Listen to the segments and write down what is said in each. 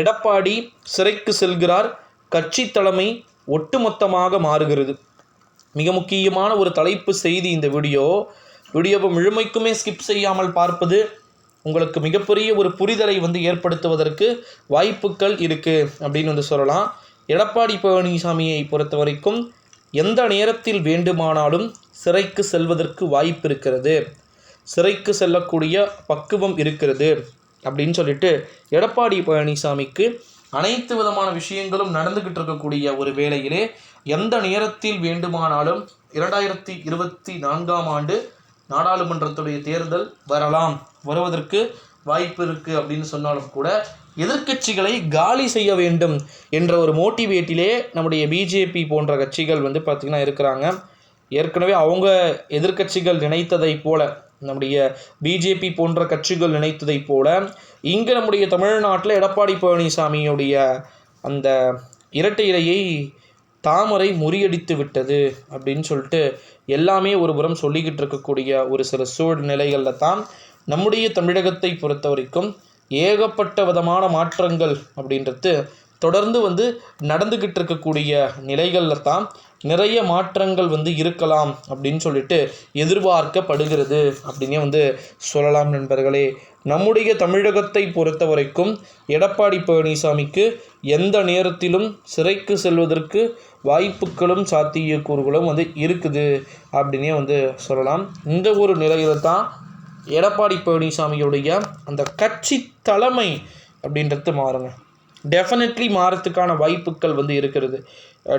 எடப்பாடி சிறைக்கு செல்கிறார். கட்சி தலைமை ஒட்டுமொத்தமாக மாறுகிறது. மிக முக்கியமான ஒரு தலைப்பு செய்தி இந்த வீடியோ. வீடியோவை முழுமைக்குமே ஸ்கிப் செய்யாமல் பார்ப்பது உங்களுக்கு மிகப்பெரிய ஒரு புரிதலை வந்து ஏற்படுத்துவதற்கு வாய்ப்புகள் இருக்குது அப்படின்னு வந்து சொல்லலாம். எடப்பாடி பழனிசாமியை பொறுத்த வரைக்கும் எந்த நேரத்தில் வேண்டுமானாலும் சிறைக்கு செல்வதற்கு வாய்ப்பு இருக்கிறது. சிறைக்கு செல்லக்கூடிய பக்குவம் இருக்கிறது. அப்படின்னு சொல்லிட்டு எடப்பாடி பழனிசாமிக்கு அனைத்து விதமான விஷயங்களும் நடந்துக்கிட்டு இருக்கக்கூடிய ஒரு வேளையிலே எந்த நேரத்தில் வேண்டுமானாலும் இரண்டாயிரத்தி இருபத்தி நான்காம் ஆண்டு நாடாளுமன்றத்துடைய தேர்தல் வரலாம். வருவதற்கு வாய்ப்பு இருக்குது அப்படின்னு சொன்னாலும் கூட எதிர்க்கட்சிகளை காலி செய்ய வேண்டும் என்ற ஒரு மோட்டிவேட்டிலே நம்முடைய பிஜேபி போன்ற கட்சிகள் வந்து பார்த்திங்கன்னா இருக்கிறாங்க. ஏற்கனவே அவங்க எதிர்க்கட்சிகள் நினைத்ததைப் போல நம்முடைய பிஜேபி போன்ற கட்சிகள் நினைத்ததைப் போல இங்கே நம்முடைய தமிழ்நாட்டில் எடப்பாடி பழனிசாமியுடைய அந்த இரட்டை இலையை தாமரை முறியடித்து விட்டது அப்படின்னு சொல்லிட்டு எல்லாமே ஒரு புறம் சொல்லிக்கிட்டு இருக்கக்கூடிய ஒரு சில சூழ்நிலைகளில் தான் நம்முடைய தமிழகத்தை பொறுத்த வரைக்கும் ஏகப்பட்ட விதமான மாற்றங்கள் அப்படின்றது தொடர்ந்து வந்து நடந்துக்கிட்டு இருக்கக்கூடிய நிலைகளில் தான் நிறைய மாற்றங்கள் வந்து இருக்கலாம் அப்படின்னு சொல்லிட்டு எதிர்பார்க்கப்படுகிறது அப்படின்னே வந்து சொல்லலாம் நண்பர்களே. நம்முடைய தமிழகத்தை பொறுத்த வரைக்கும் எடப்பாடி பழனிசாமிக்கு எந்த நேரத்திலும் சிறைக்கு செல்வதற்கு வாய்ப்புகளும் சாத்தியக்கூறுகளும் வந்து இருக்குது அப்படின்னே வந்து சொல்லலாம். இந்த ஒரு நிலையில தான் எடப்பாடி பழனிசாமியுடைய அந்த கட்சி தலைமை அப்படின்றது மாறுங்க. டெஃபினெட்லி மாறத்துக்கான வாய்ப்புகள் வந்து இருக்கிறது.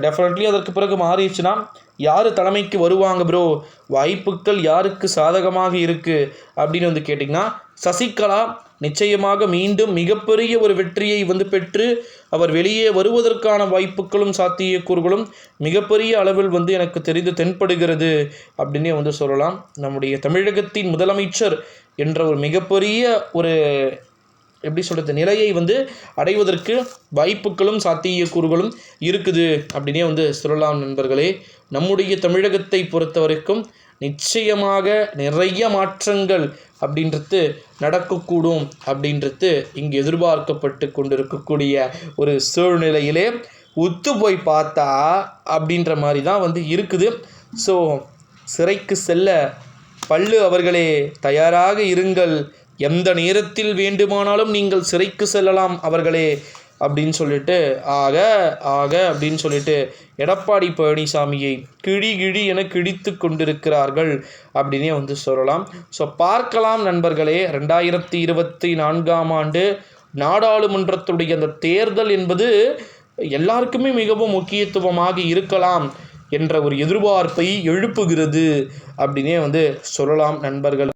டெஃபினெட்லி அதற்கு பிறகு மாறிடுச்சுன்னா யார் தலைமைக்கு வருவாங்க ப்ரோ வாய்ப்புகள் யாருக்கு சாதகமாக இருக்குது அப்படின்னு வந்து கேட்டிங்கன்னா சசிகலா நிச்சயமாக மீண்டும் மிகப்பெரிய ஒரு வெற்றியை வந்து பெற்று அவர் வெளியே வருவதற்கான வாய்ப்புகளும் சாத்தியக்கூறுகளும் மிகப்பெரிய அளவில் வந்து எனக்கு தெரிந்து தென்படுகிறது அப்படின்னே வந்து சொல்லலாம். நம்முடைய தமிழகத்தின் முதலமைச்சர் என்ற ஒரு மிகப்பெரிய ஒரு எப்படி சொல்கிறது நிலையை வந்து அடைவதற்கு வாய்ப்புகளும் சாத்தியக்கூறுகளும் இருக்குது. அப்படின்னே வந்து சொல்லலாம் நண்பர்களே. நம்முடைய தமிழகத்தை பொறுத்த வரைக்கும் நிச்சயமாக நிறைய மாற்றங்கள் அப்படின்றது நடக்கக்கூடும் அப்படின்றது இங்கு எதிர்பார்க்கப்பட்டு கொண்டிருக்கக்கூடிய ஒரு சூழ்நிலையிலே ஒத்து போய் பார்த்தா அப்படின்ற மாதிரி தான் வந்து இருக்குது. ஸோ சிறைக்கு செல்ல பல்லு அவர்களே தயாராக இருங்கள். எந்த நேரத்தில் வேண்டுமானாலும் நீங்கள் சிறைக்கு செல்லலாம் அவர்களே அப்படின்னு சொல்லிட்டு ஆக ஆக அப்படின்னு சொல்லிட்டு எடப்பாடி பழனிசாமியை கிழி கிழி என கிழித்து கொண்டிருக்கிறார்கள் அப்படின்னே வந்து சொல்லலாம். ஸோ பார்க்கலாம் நண்பர்களே ரெண்டாயிரத்தி இருபத்தி நான்காம் ஆண்டு நாடாளுமன்றத்துடைய அந்த தேர்தல் என்பது எல்லாருக்குமே மிகவும் முக்கியத்துவமாக இருக்கலாம் என்ற ஒரு எதிர்பார்ப்பை எழுப்புகிறது அப்படின்னே வந்து சொல்லலாம் நண்பர்கள்.